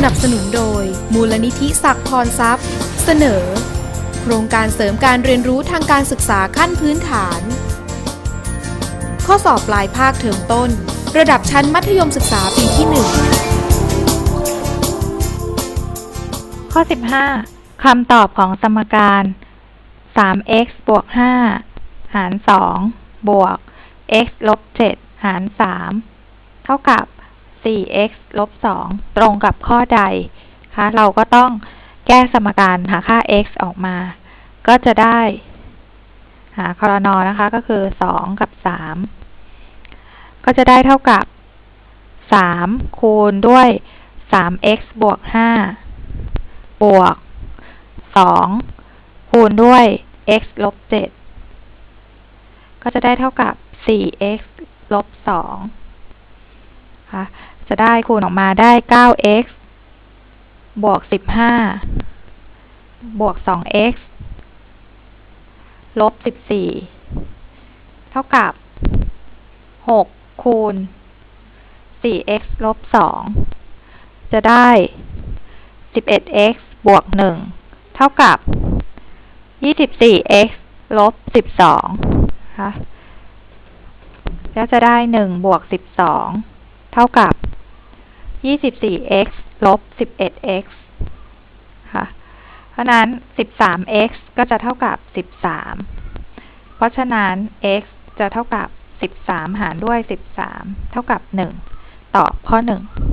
สนับสนุนโดย มูลนิธิศักดิ์พรทรัพย์ เสนอ โครงการเสริมการเรียนรู้ทางการศึกษาขั้นพื้นฐาน ข้อสอบปลายภาคเทอมต้น ระดับชั้นมัธยมศึกษาปีที่ 1 ข้อ 15 คำตอบของสมการ 3x บวก 5 หาร 2 บวก x ลบ 7 หาร 3 เท่ากับ 4x ลบ2ตรงกับข้อใดคะเราก็ต้องแก้สมการหาค่า x ออกมา ก็จะได้ หาคอนอนะคะ ก็คือ 2 กับ 3 ก็จะได้เท่ากับ 3 คูณด้วย 3x บวก 5 บวก 2 คูณด้วย x ลบ 7 ก็จะได้เท่ากับ 4x ลบ 2 ค่ะจะได้คูณออกมาได้ 9x บวก 15 บวก 2x ลบ 14 เท่ากับ 6 คูณ 4x ลบ 2 จะได้ 11x บวก 1 เท่ากับ 24x ลบ 12ค่ะแล้วจะได้ 1 บวก 12 เท่ากับ 24x ลบ 11x ค่ะ เพราะนั้น 13x ก็จะเท่ากับ 13 เพราะฉะนั้น x จะเท่ากับ 13 หารด้วย 13 เท่ากับ 1 ตอบข้อ 1